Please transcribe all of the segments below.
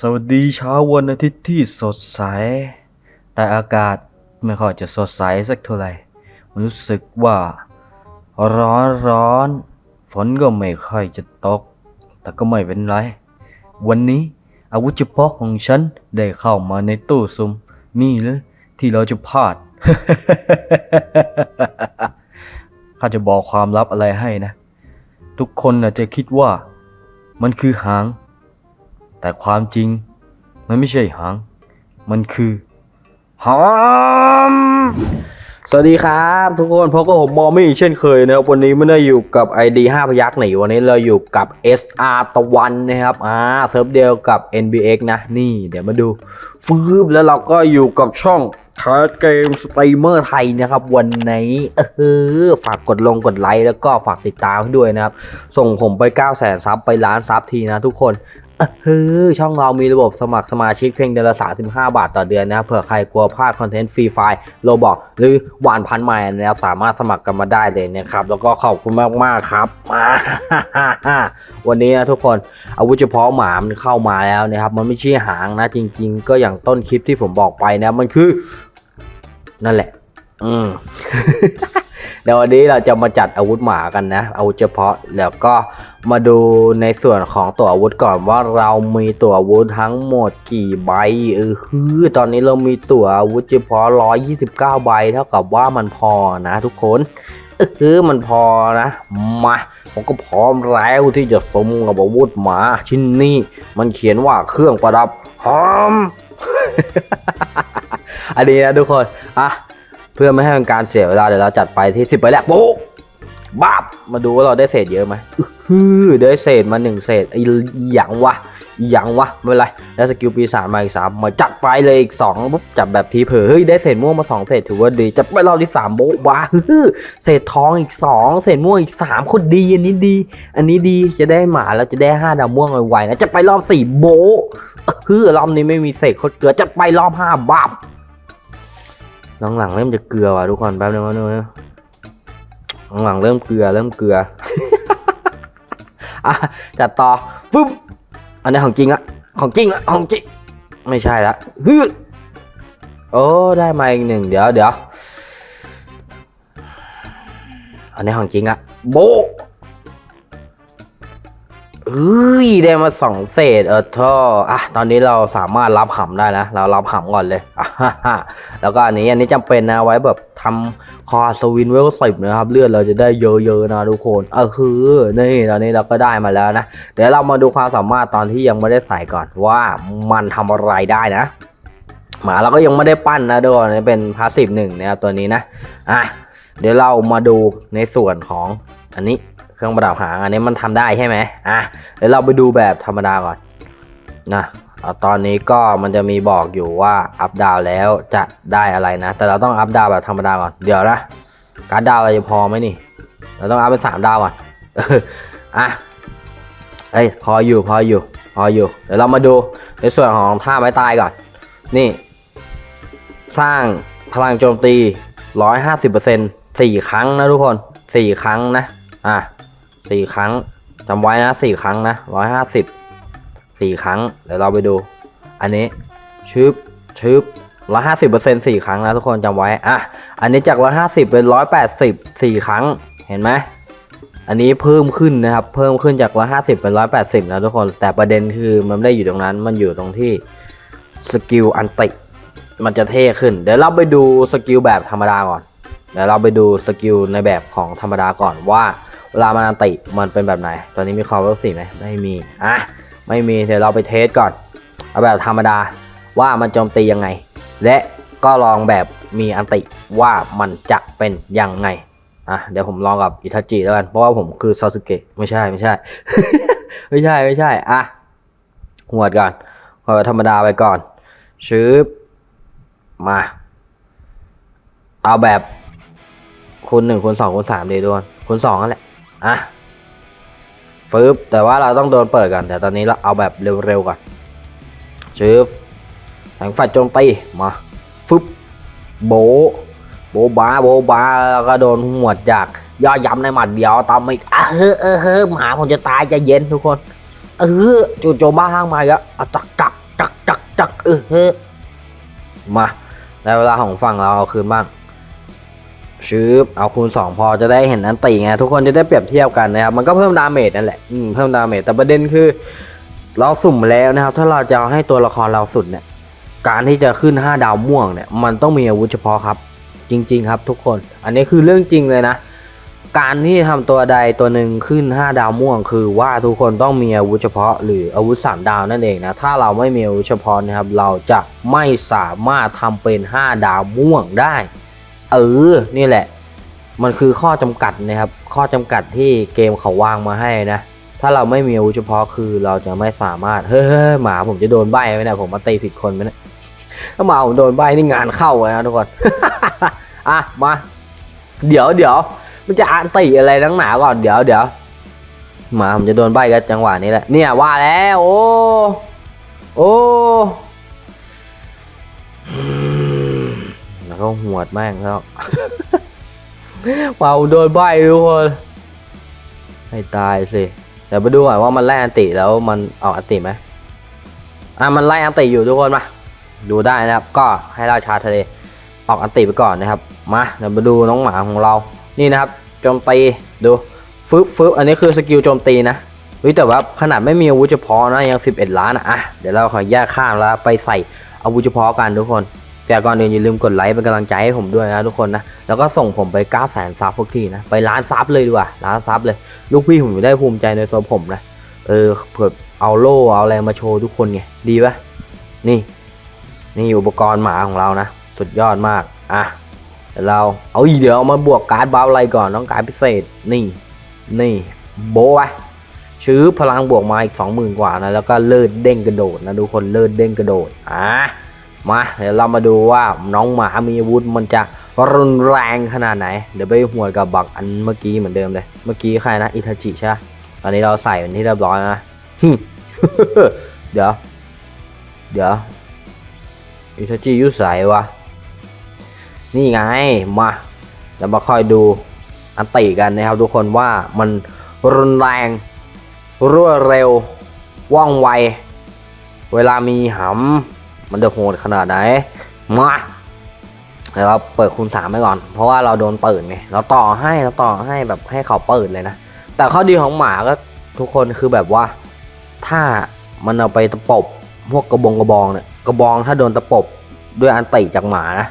สวัสดีเช้าวันอาทิตย์ที่สดใส แต่อากาศไม่ค่อยจะสดใสสักเท่าไหร่มันรู้สึกว่า ร้อนร้อน ฝนก็ไม่ค่อยจะตก แต่ก็ไม่เป็นไร วันนี้อาวุธเฉพาะของฉันได้เข้ามาในตู้ซุมนี่เลยที่เราจะพลาด ข้าจะบอกความลับอะไรให้นะ ทุกคนอาจจะคิดว่า มันคือหาง แต่ความจริงมันไม่ใช่หาง มันคือหามสวัสดีครับทุกคนพบกับผมมอมี่เช่นเคยนะครับวันนี้ไม่ได้อยู่กับ ID 5พยักหนวันนี้เราอยู่กับ SR ตะวันนะครับอ่าเซิร์ฟเดียวกับ NBX นะ นี่เดี๋ยวมาดูฟืบแล้วเราก็อยู่กับช่องคาร์ดเกมสตรีมเมอร์ไทยนะครับ วันนี้เออฝากกดลงกดไลค์แล้วก็ฝากติดตามให้ด้วยนะครับ ส่งผมไป 9 0 0 0 0ซับไปล้านซับทีนะทุกคน เออช่องเรามีระบบสมัครสมาชิกเพียงเดือนละ 35 บาทต่อเดือนนะครับเผื่อใครกลัวพลาดคอนเทนต์ฟรีไฟล์โลบอกหรือหวานพันใหม่นะครับสามารถสมัครกันมาได้เลยนะครับ แล้วก็ขอบคุณมากๆครับ วันนี้นะทุกคนอาวุธเฉพาะหมามันเข้ามาแล้วนะครับ มันไม่ใช่หางนะ จริง ๆ ก็อย่างต้นคลิปที่ผมบอกไปนะมันคือ นั่นแหละ อืม เดี๋ยววันนี้เราจะมาจัดอาวุธหมากันนะอาวุธเฉพาะแล้วก็มาดูในส่วนของตัวอาวุธก่อนว่าเรามีตัวอาวุธทั้งหมดกี่ใบเออคือตอนนี้เรามีตัวอาวุธเฉพาะ 129 ใบเท่ากับว่ามันพอนะทุกคนเออคือมันพอนะมาผมก็พร้อมแล้วที่จะสมกับอาวุธหมาชิ้นนี้มันเขียนว่าเครื่องประดับหอมอันนี้นะทุกคนอะ เพื่อไม่ให้เป็นการเสียเวลาเดี๋ยวเราจัดไปที่สิบไปแรกโบ๊ะบ้าบมาดูว่าเราได้เศษเยอะไหมฮือได้เศษมาหนึ่งเศษไอ้หยังวะหยังวะไม่เป็นไรแล้วสกิลปีศาจมาอีกสามมาจัดไปเลยอีกสองปุ๊บจับแบบทีเผลอเฮ้ยได้เศษม่วงมาสองเศษถือว่าดีจัดไปรอบที่สามโบ๊ะบ้าฮือเศษทองอีกสองเศษม่วงอีกสามคนดีอันนี้ดี อันนี้ดีจะได้หมาแล้วจะได้ห้าดาวม่วงไวๆนะจัดไปรอบสี่โบ๊ะฮือรอบนี้ไม่มีเศษโคตรเกลือจัดไปรอบห้าบ้าบ หลังๆเริ่มจะเกลือว่ะทุกคนแป๊บนึงแป๊บนึงนะหลังๆเริ่มเกลือเริ่มเกลืออะจัดต่อฟึ๊บอันนี้ของจริงละของจริงละของจริงไม่ใช่ละฮึโอ้ได้มาอีกหนึ่งเดี๋ยวเดี๋ยวอันนี้ของจริงอะโบ เฮ้ยได้มาสองเศษเออท่ออะตอนนี้เราสามารถรับหำได้นะ เรารับหำก่อนเลยอะฮ่าฮ่าแล้วก็อันนี้อันนี้จำเป็นนะไว้แบบทำคอสวินเวลสิบนะครับเลือดเราจะได้เยอะๆนะทุกคนเออคือนี่ตอนนี้เราก็ได้มาแล้วนะ เดี๋ยวเรามาดูความสามารถตอนที่ยังไม่ได้ใส่ก่อนว่ามันทำอะไรได้นะหมาเราก็ยังไม่ได้ปั้นนะทุกคนนี่เป็นพาสซีฟหนึ่งนะครับตัวนี้นะอะเดี๋ยวเรามาดูในส่วนของอันนี้ เครื่องประดับหางอันนี้มันทำได้ใช่ไหมอะเดี๋ยวเราไปดูแบบธรรมดาก่อนนะตอนนี้ก็มันจะมีบอกอยู่ว่าอัพดาวแล้วจะได้อะไรนะ แต่เราต้องอัพดาวแบบธรรมดาก่อนเดี๋ยวนะการดดาวเราจะพอไหมนี่ เราต้องอัพเป็นสามดาวก่อนอะเอ้ยพออยู่พออยู่พออยู่ เดี๋ยวเรามาดูในส่วนของท่าไม้ตายก่อน นี่ สร้างพลังโจมตี 150% 4 ครั้งนะทุกคน 4 ครั้งนะ อะ 4ครั้งจำไว้นะ4ครั้งนะ150 4ครั้ง เดี๋ยวเราไปดู อันนี้ชึบชึบ150% 4ครั้งนะทุกคนจำไว้อะอันนี้จาก150เป็น180 4ครั้งเห็นไหมอันนี้เพิ่มขึ้นนะครับ เพิ่มขึ้นจาก150เป็น180นะทุกคน แต่ประเด็นคือมันไม่ได้อยู่ตรงนั้น มันอยู่ตรงที่สกิลอันติมันจะเท่ขึ้น เดี๋ยวเราไปดูสกิลแบบธรรมดาก่อน เดี๋ยวเราไปดูสกิลในแบบของธรรมดาก่อนว่า เวลามันอันติมันเป็นแบบไหน ตอนนี้มีคอร์เวลสี่ไหมไม่มี อะ ไม่มี เดี๋ยวเราไปเทสก่อน เอาแบบธรรมดาว่ามันโจมตียังไง และก็ลองแบบมีอันติว่ามันจะเป็นยังไง อะ เดี๋ยวผมลองกับอิทาจิแล้วกัน เพราะว่าผมคือซาสึเกะ ไม่ใช่ไม่ใช่ ไม่ใช่ไม่ใช่ อะ หวดก่อนหวดธรรมดาไปก่อน ชืบมา เอาแบบคูณหนึ่งคูณสองคูณสามเดีด้วยคูณสองนั่นแหละ อะฟืบแต่ว่าเราต้องโดนเปิดก่อนแต่ตอนนี้เราเอาแบบเร็วๆก่อนชืบแสงไฟโจมตีมาฟึบโบ โบบาโบบาแล้วก็โดนหวดจากย่อยำในหมัดเดียวตามอีกอะเฮ้อเออเฮ้อหมาผมจะตายจะเย็นทุกคน เออจู่โจมบ้าห้างมาแล้วอะจักจักลับจักเออเฮ้อมาได้เวลาของฝั่งเราเอาคืนบ้าง ชืบเอาคูณสองพอจะได้เห็นอันตีไงทุกคนจะได้เปรียบเทียบกันนะครับ มันก็เพิ่มดาเมจนั่นแหละอืมเพิ่มดาเมจแต่ประเด็นคือ เราสุ่มแล้วนะครับ ถ้าเราจะให้ตัวละครเราสุดเนี่ย การที่จะขึ้น 5 ดาวม่วงเนี่ย มันต้องมีอาวุธเฉพาะครับ จริง ๆ ครับ ทุกคน อันนี้คือเรื่องจริงเลยนะ การที่ทำตัวใดตัวหนึ่งขึ้น 5 ดาวม่วง คือว่าทุกคนต้องมีอาวุธเฉพาะ หรืออาวุธ 3 ดาวนั่นเองนะถ้าเราไม่มีอาวุธเฉพาะนะครับ เราจะไม่สามารถทำเป็น 5 ดาวม่วงได้ เออ นี่แหละ มันคือข้อจำกัดนะครับ ข้อจำกัดที่เกมเขาวางมาให้นะ ถ้าเราไม่มีอาวุธเฉพาะคือเราจะไม่สามารถ เฮ้ยเหมาผมจะโดนใบไหมเนี่ยผมมาตีผิดคนไหมเนี่ยถ้าหมาผมโดนใบนี่งานเข้าเลยนะทุกคน อะมา เดี๋ยวเดี๋ยวมันจะอ่านตีอะไรทั้งหนาก่อนเดี๋ยวเดี๋ยวหมาผมจะโดนใบกันจังหวะนี้แหละ เนี่ยว่าแล้ว โอ้ โอ้ ก็หวดแม่งแล้วว่าโดนใบทุกคนให้ตายสิเดี๋ยวมาดูก่อนว่ามันไล่อันติแล้วมันออกอันติไหมอะมันไล่อันติอยู่ทุกคนมาดูได้นะครับ ก็ให้ราชาทะเลออกอันติไปก่อนนะครับ มาเดี๋ยวมาดูน้องหมาของเรา นี่นะครับโจมตีดูฟึบฟึบอันนี้คือสกิลโจมตีนะเฮ้ยแต่ว่าขนาดไม่มีอาวุธเฉพาะนะยัง 11 ล้านอะอะเดี๋ยวเราขอแยกข้ามแล้วไปใส่อาวุธเฉพาะกันทุกคน แต่ก่อนอื่นอย่าลืมกดไลค์เป็นกำลังใจให้ผมด้วยนะทุกคนนะ แล้วก็ส่งผมไป9 0 0 0 0ซับพวกที่นะ ไปล้านซับเลยดีกว่าล้านซับเลย ลูกพี่ผมได้ภูมิใจในตัวผมนะ เออเผื่อเอาโล่เอาอะไรมาโชว์ทุกคนไง ดีปะนี่ นี่อุปกรณ์หมาของเรานะ สุดยอดมาก อะเดี๋ยวเราเอาอีกเดี๋ยวเอามาบวกการ์ดบ้าอะไรก่อนต้องการดพิเศษ นี่ นี่ โบะไว้ชื้อพลังบวกมาอีก20,000กว่านะ แล้วก็เลิศเด้งกระโดดนะทุกคน เลิศเด้งกระโดด อะ มาเดี๋ยวเรามาดูว่าน้องหมามีอาวุธมันจะรุนแรงขนาดไหน เดี๋ยวไปหัวกับบักอันเมื่อกี้เหมือนเดิมเลย เมื่อกี้ใครนะอิทาจิใช่ปะตอนนี้เราใส่เป็นที่เรียบร้อยนะเดี๋ยว เดี๋ยวอิทาจิยุใส่วะนี่ไงมาเรามาค่อยดูอันติกันนะครับทุกคนว่ามันรุนแรงรวดเร็วว่องไว เวลามีหำ มันจะโหดขนาดไหนมาเดี๋ยวเราเปิดคูณสามไปก่อน เพราะว่าเราโดนเปิดไงเราต่อให้เราต่อให้แบบให้เขาเปิดเลยนะ แต่ข้อดีของหมาก็ทุกคนคือแบบว่า ถ้ามันเอาไปตะปบพวกกระบองกระบองเนี่ยกระบองถ้าโดนตะปบด้วยอันติจากหมานะ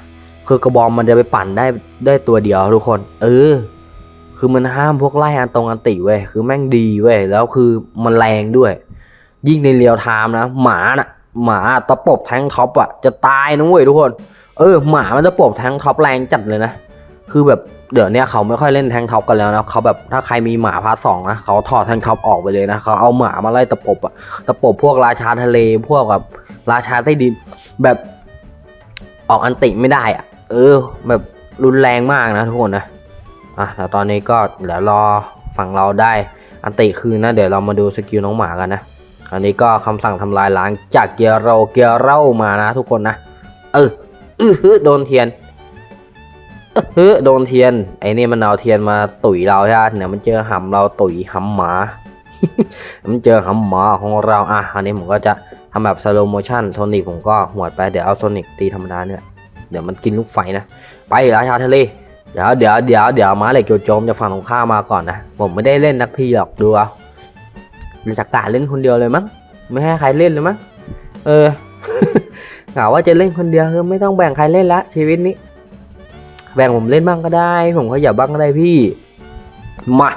คือกระบองมันจะไปปั่นได้ได้ตัวเดียวทุกคน เออ คือมันห้ามพวกไล่อันตรงอันติเว้ยคือแม่งดีเว้ยแล้วคือมันแรงด้วย ยิ่งในเรียวไทม์นะหมาน่ะ หมาตะปบแทงท็อปอะจะตายนะเว้ยทุกคน เออหมามันตะปบแทงท็อปแรงจัดเลยนะ คือแบบเดี๋ยวเนี้ยเขาไม่ค่อยเล่นแทงท็อปกันแล้วนะเขาแบบถ้าใครมีหมาพาร์ทสองนะเขาถอดแทงท็อปออกไปเลยนะเขาเอาหมามาไล่ตะปบอะตะปบพวกราชาทะเลพวกแบบราชาใต้ดินแบบออกอันติไม่ได้อะ เออ แบบรุนแรงมากนะทุกคนนะอะแต่ตอนนี้ก็เดี๋ยวรอฝั่งเราได้อันติคืนนะเดี๋ยวเรามาดูสกิลน้องหมากันนะ อันนี้ก็คำสั่งทำลายล้างจากเกียร์โรเกียร์เรามานะทุกคนนะเอออือฮึโดนเทียนเออฮึโดนเทียน ไอ้นี่มันเอาเทียนมาตุ๋ยเราใช่ไหมเนี่ยมันเจอหำเราตุ๋ยหำหมา มันเจอหำหมาของเราอะอันนี้ผมก็จะทำแบบสโลโมชั่นโซนิกผมก็หวดไปเดี๋ยวเอาโซนิกตีธรรมดาเนี่ยเดี๋ยวมันกินลูกไฟนะ ไปราชาทะเลเดี๋ยวเดี๋ยวเดี๋ยวเดี๋ยวมาเหล็กเกี่ยโจมจะฝั่งของข้ามมาก่อนนะ ผมไม่ได้เล่นนักทีหรอกดูเอา จากกาเล่นคนเดียวเลยมั้งไม่ให้ใครเล่นเลยมั้งเออกะว่าจะเล่นคนเดียวคือไม่ต้องแบ่งใครเล่นละชีวิตนี้ แบ่งผมเล่นบ้างก็ได้ ผมขยับบ้างก็ได้พี่มา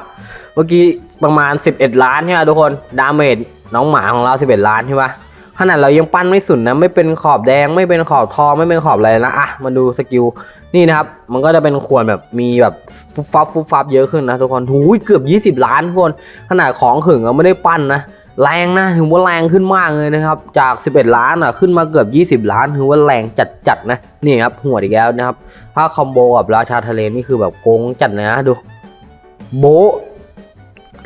เมื่อกี้ประมาณ 11 ล้านใช่ไหมทุกคนดาเมจน้องหมาของเรา 11 ล้านใช่ปะ ขนาดเรายังปั้นไม่สุดนะไม่เป็นขอบแดงไม่เป็นขอบทองไม่เป็นขอบอะไรนะอะมาดูสกิลนี่นะครับมันก็จะเป็นขวดแบบมีแบบฟุบฟับฟุบฟับเยอะขึ้นนะทุกคนหูยเกือบ 20 ล้านทุกคนขนาดของขึงเราไม่ได้ปั้นนะแรงนะถือว่าแรงขึ้นมากเลยนะครับจาก 11 ล้านอะขึ้นมาเกือบ 20 ล้านถือว่าแรงจัดๆนะนี่ครับหัวอีกแล้วนะครับถ้าคอมโบกับราชาทะเลนี่คือแบบโกงจัดนะดูโบ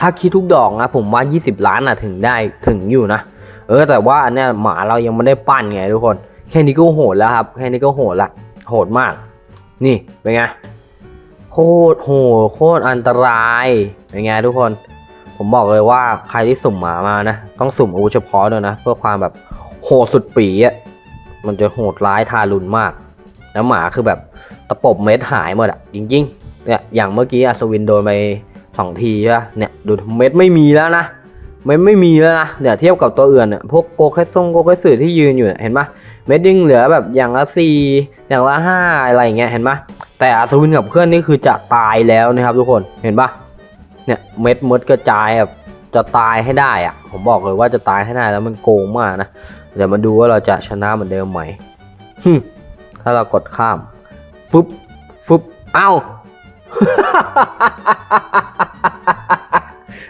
ถ้าคิดทุกดอกนะผมว่า 20 ล้านอะถึงได้ถึงอยู่นะ ออแต่ว่าอันเนี้ยหมาเรายังไม่ได้ปั้นไงทุกคน แค่นี้ก็โหดแล้วครับ แค่นี้ก็โหดละ โหดมาก นี่เป็นไง โคตรโหดโคตรอันตรายเป็นไงทุกคน ผมบอกเลยว่าใครที่สุ่มหมามานะ ต้องสุ่มอาวุธเฉพาะด้วยนะ เพื่อความแบบโหดสุดปีอะมันจะโหดร้ายทารุณมาก แล้วหมาคือแบบตะปบเม็ดหายหมดอะจริงๆเนี่ยอย่างเมื่อกี้อัศวินโดนไปสองทีใช่ปะเนี่ยดูเม็ดไม่มีแล้วนะ เม็ดไม่มีแล้วนะเนี่ยวเทียบกับตัวอื่นเนี่ยพวกโกไคซงโกไคสึที่ยืนอยู่เห็นปะเม็ดยังเหลือแบบอย่างละสี่อย่างละห้าอะไรอย่างเงี้ยเห็นปะแต่อัศวินกับเพื่อนนี่คือจะตายแล้วนะครับทุกคนเห็นปะเนี่ยเม็ดมดกระจายแบบจะตายให้ได้อะผมบอกเลยว่าจะตายให้ได้แล้วมันโกงมากนะเดี๋ยวมาดูว่าเราจะชนะเหมือนเดิมไหมหึถ้าเรากดข้ามฟึบฟึบเอ้า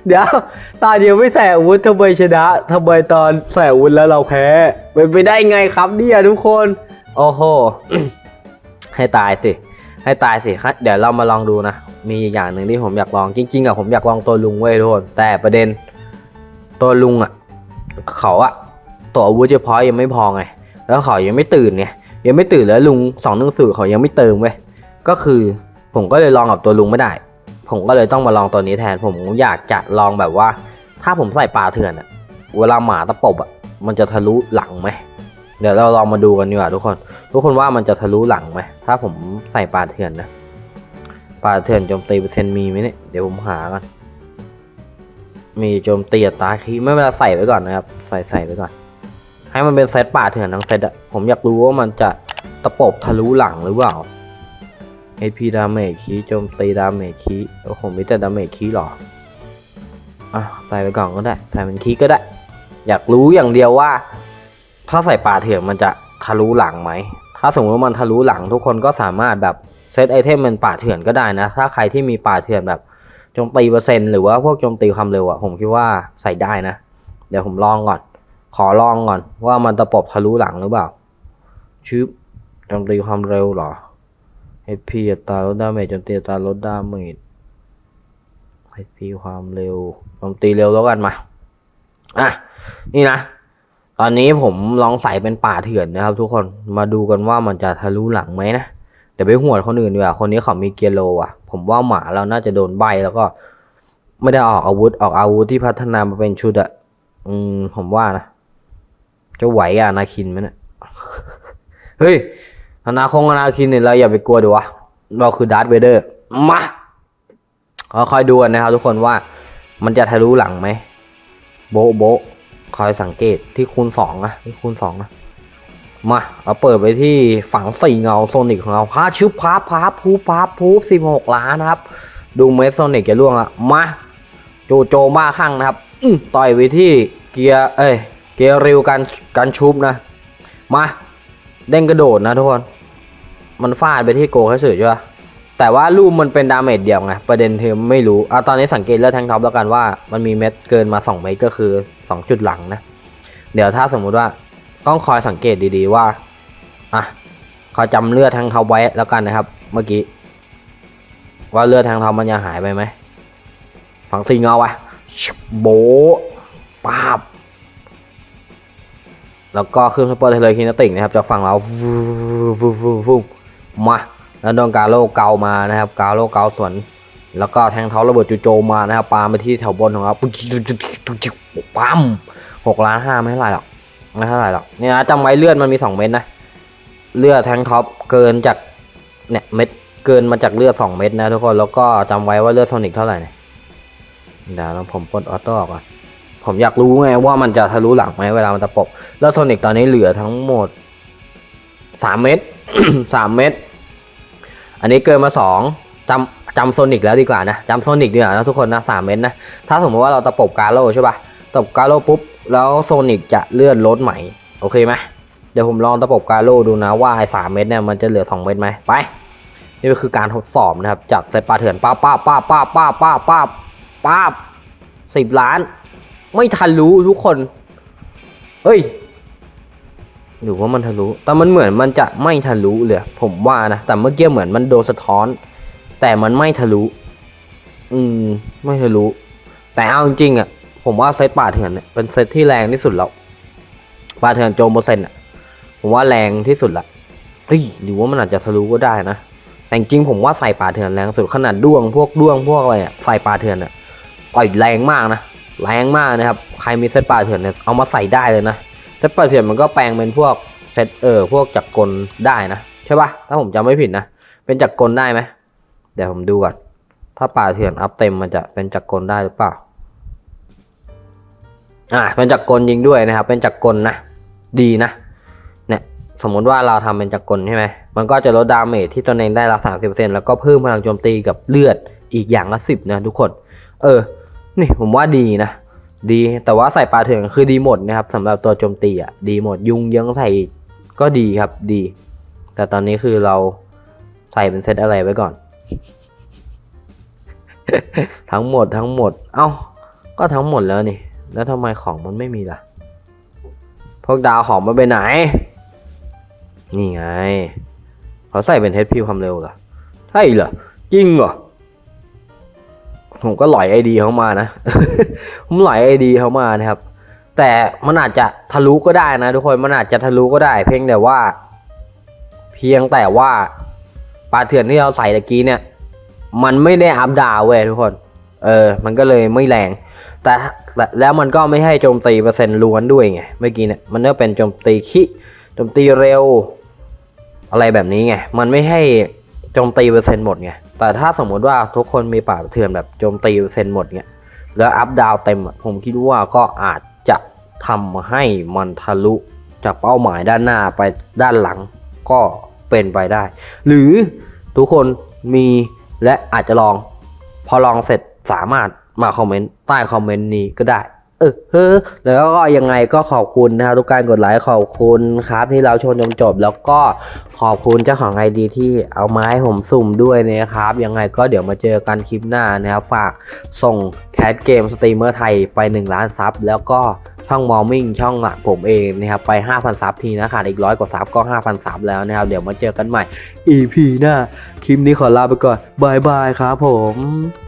เดี๋ยวตอนยังไม่ใส่อาวุธทำไมชนะทำไมตอนใส่อาวุธแล้วเราแพ้เป็นไปได้ไงครับเนี่ยทุกคน โอ้โห ให้ตายสิ ให้ตายสิครับเดี๋ยวเรามาลองดูนะ มีอีกอย่างหนึ่งที่ผมอยากลองจริงๆอะผมอยากลองตัวลุงเว้ยทุกคน แต่ประเด็น ตัวลุงอะเขาอะตัวอาวุธเฉพาะยังไม่พอไง แล้วเขายังไม่ตื่นไงยังไม่ตื่นแล้วลุงสองหนึ่งสือเขายังไม่เติมเว้ยก็คือผมก็เลยลองกับตัวลุงไม่ได้ ผมก็เลยต้องมาลองตัวนี้แทนผมอยากจะลองแบบว่า ถ้าผมใส่ปลาเถื่อนอะเวลาหมาตะปบอะมันจะทะลุหลังไหมเดี๋ยวเราลองมาดูกันดีกว่าทุกคน ทุกคนว่ามันจะทะลุหลังไหมถ้าผมใส่ปลาเถื่อนนะปลาเถื่อนโจมตีเปอร์เซ็นต์มีไหมเนี่ยเดี๋ยวผมหากันมีโจมตีตาคีไม่เป็นไรใส่ไว้ก่อนนะครับ ใส่ใส่ไว้ก่อน ให้มันเป็นเซตป่าเถื่อนทั้งเซตอะผมอยากรู้ว่ามันจะตะปบทะลุหลังหรือเปล่า AP ดาเมจคีโจมตีดาเมจคีโอ้โหมีแต่ดาเมจคีหรออะใส่ไปก่อนก็ได้ใส่เป็นคีก็ได้ อยากรู้อย่างเดียวว่า ถ้าใส่ป่าเถื่อนมันจะทะลุหลังไหมถ้าสมมติว่ามันทะลุหลังทุกคนก็สามารถแบบเซตไอเทมเป็นป่าเถื่อนก็ได้นะ ถ้าใครที่มีป่าเถื่อนแบบโจมตีเปอร์เซ็นต์หรือว่าพวกโจมตีความเร็วอะผมคิดว่าใส่ได้นะ เดี๋ยวผมลองก่อน ขอลองก่อนว่ามันตะปบทะลุหลังหรือเปล่าชืบโจมตีความเร็วหรอ HP อัตราลดดาเมจโจมตีอัตราลดดาเมจ HP ความเร็วโจมตีเร็วแล้วกันมา อะ นี่นะ ตอนนี้ผมลองใส่เป็นป่าเถื่อนนะครับ ทุกคน มาดูกันว่ามันจะทะลุหลังไหมนะ เดี๋ยวไปหวดคนอื่นดีกว่า คนนี้เขามีเกียร์โลอะ ผมว่าหมาเราน่าจะโดนใบแล้วก็ ไม่ได้ออกอาวุธ ออกอาวุธที่พัฒนามาเป็นชุดอะอืม ผมว่านะ จะไหวอะนาคินไหมเนี่ย เฮ้ย อนาคงอนาคินเนี่ยเราอย่าไปกลัวดีวะเราคือดาร์ธเวเดอร์มาเราคอยดูกันนะครับทุกคนว่ามันจะทะลุหลังไหมโบโบคอยสังเกตที่คูณสองนะที่คูณสองนะมาเราเปิดไปที่ฝั่งสี่เงาโซนิกของเราพาชึบพาพาพูพาพูสิบหกล้านนะครับ ดูเมสโซนิกจะล่วงละมาโจโจบ้าข้างนะครับต่อยไปที่เกียร์เอ้ยเกียร์ริวกันกันชุบนะ มา เด้งกระโดดนะทุกคน มันฟาดไปที่โกแค่สื่อใช่ปะแต่ว่ารูปมันเป็นดาเมจเดียวไง ประเด็นเธอไม่รู้อะตอนนี้สังเกตเลือดแทงท็อปแล้วกันว่ามันมีเม็ดเกินมา 2 เม็ดก็คือ 2 จุดหลังนะ เดี๋ยวถ้าสมมุติว่าต้องคอยสังเกตดีๆว่า อะคอยจำเลือดแทงท็อปไว้แล้วกันนะครับ เมื่อกี้ ว่าเลือดแทงท็อปมันจะหายไปไหมฝังซิงเอาไว้โบปาบ แล้วก็ขึ้นซุปเปอร์เทเลคินติกนะครับจากฝั่งเราฟูฟูฟูมาแล้วโดนกาโลเกามานะครับ กาโลเกาสวนแล้วก็แทงเท้าระเบิดจูโจมานะครับปาไปที่แถวบนของเราปุ๊บปั๊มหกล้านห้าไม่เท่าไหร่หรอกไม่เท่าไหร่หรอกเนี่ยนะจำไว้เลือดมันมีสองเม็ดนะเลือดแทงท็อปเกินจากเนี่ยเม็ดเกินมาจากเลือดสองเม็ดนะทุกคนแล้วก็จำไว้ว่าเลือดโซนิกเท่าไหร่เนี่ยเดี๋ยวเราผมปลดออโต้ออกก่อน ผมอยากรู้ไงว่ามันจะทะลุหลังไหมเวลามันตะปบแล้วโซนิกตอนนี้เหลือทั้งหมดสามเม็ดสามเม็ดอันนี้เกินมาสองจำจำโซนิกแล้วดีกว่านะจำโซนิกดีกว่านะทุกคนนะสามเม็ดนะ ถ้าสมมติว่าเราตะปบกาโลใช่ปะตะปบกาโลปุ๊บ แล้วโซนิกจะเลื่อนลดใหม่ โอเคไหมเดี๋ยวผมลองตะปบกาโลดูนะว่าไอ้สามเม็ดเนี่ยมันจะเหลือสองเม็ดไหมไป นี่ก็คือการทดสอบนะครับ จากเซตปลาเถื่อนป้าป้าป้าป้าป้าป้าป้าป้าสิบล้าน ไม่ทันรู้ทุกคน เอ้ย หรือว่ามันทะลุ แต่มันเหมือนมันจะไม่ทะลุเลย ผมว่านะ แต่เมื่อกี้เหมือนมันโดนสะท้อน แต่มันไม่ทะลุ อืม ไม่ทะลุ แต่เอาจริงๆอะ ผมว่าเซตป่าเถื่อนเนี่ยเป็นเซตที่แรงที่สุดแล้ว ป่าเถื่อนโจมเปอร์เซ็นต์อะ ผมว่าแรงที่สุดละเฮ้ย หรือว่ามันอาจจะทะลุก็ได้นะ แต่จริงๆผมว่าใส่ป่าเถื่อนแรงสุดขนาดด้วงพวกด้วงพวกอะไรอะ ใส่ป่าเถื่อนอะปล่อยแรงมากนะ แรงมากนะครับ ใครมีเซตป่าเถื่อนเนี่ยเอามาใส่ได้เลยนะ เซตป่าเถื่อนมันก็แปลงเป็นพวกเซตเออพวกจักรกลได้นะใช่ปะถ้าผมจำไม่ผิดนะ เป็นจักรกลได้ไหมเดี๋ยวผมดูก่อน ถ้าป่าเถื่อนอัพเต็มมันจะเป็นจักรกลได้หรือเปล่า อ่าเป็นจักรกลยิงด้วยนะครับ เป็นจักรกลนะ ดีนะ เนี่ยสมมติว่าเราทำเป็นจักรกลใช่ไหมมันก็จะลดดาเมจที่ตัวเองได้ละสามสิบเปอร์เซ็นต์แล้วก็เพิ่มพลังโจมตีกับเลือดอีกอย่างละสิบนะทุกคน เออ นี่ผมว่าดีนะ ดีแต่ว่าใส่ปลาเถื่อนคือดีหมดนะครับสำหรับตัวโจมตีอะดีหมดยุงเยิงใส่ก็ดีครับดี แต่ตอนนี้คือเราใส่เป็นเซตอะไรไว้ก่อน ทั้งหมดทั้งหมด เอ้า ก็ทั้งหมดแล้วนี่ แล้วทำไมของมันไม่มีล่ะ พวกดาวของมันไปไหน นี่ไง เขาใส่เป็น HP ความเร็วเหรอใช่เหรอจริงเหรอ ผมก็หลอยไอดีเขามานะ ผมหลอยไอดีเขามานะครับ แต่มันอาจจะทะลุก็ได้นะทุกคนมันอาจจะทะลุก็ได้ เพียงแต่ว่า เพียงแต่ว่าปลาเถื่อนที่เราใส่ตะกี้เนี่ย มันไม่ได้อัพดาวเว้ยทุกคน เออ มันก็เลยไม่แรง แต่แต่แล้วมันก็ไม่ให้โจมตีเปอร์เซ็นต์ล้วนด้วยไงเมื่อกี้เนี่ยมันก็เป็นโจมตีขี้โจมตีเร็ว อะไรแบบนี้ไงมันไม่ให้โจมตีเปอร์เซ็นต์หมดไง แต่ถ้าสมมติว่าทุกคนมีป่าเถื่อนแบบโจมตีเซ็นหมดเงี้ยแล้วอัพดาวเต็มผมคิดว่าก็อาจจะทำให้มันทะลุจากเป้าหมายด้านหน้าไปด้านหลังก็เป็นไปได้ หรือทุกคนมีและอาจจะลอง พอลองเสร็จสามารถมาคอมเมนต์ใต้คอมเมนต์นี้ก็ได้ เออเฮ้อแล้วก็ยังไงก็ขอบคุณนะครับทุกการกดไลค์ขอบคุณครับที่เราชมจนจบ แล้วก็ขอบคุณเจ้าของไอดีที่เอาไม้ผมสุ่มด้วยนะครับ ยังไงก็เดี๋ยวมาเจอกันคลิปหน้านะครับฝากส่งแคสเกมสตรีมเมอร์ไทยไป 1 ล้านซับแล้วก็ช่องมอมมิ่งช่องหลักผมเองนะครับไป 5,000ซับทีนะขาดอีกร้อยกว่าซับก็ 5,000ซับแล้วนะครับ เดี๋ยวมาเจอกันใหม่ EP หน้า คลิปนี้ขอลาไปก่อนบายบายครับผม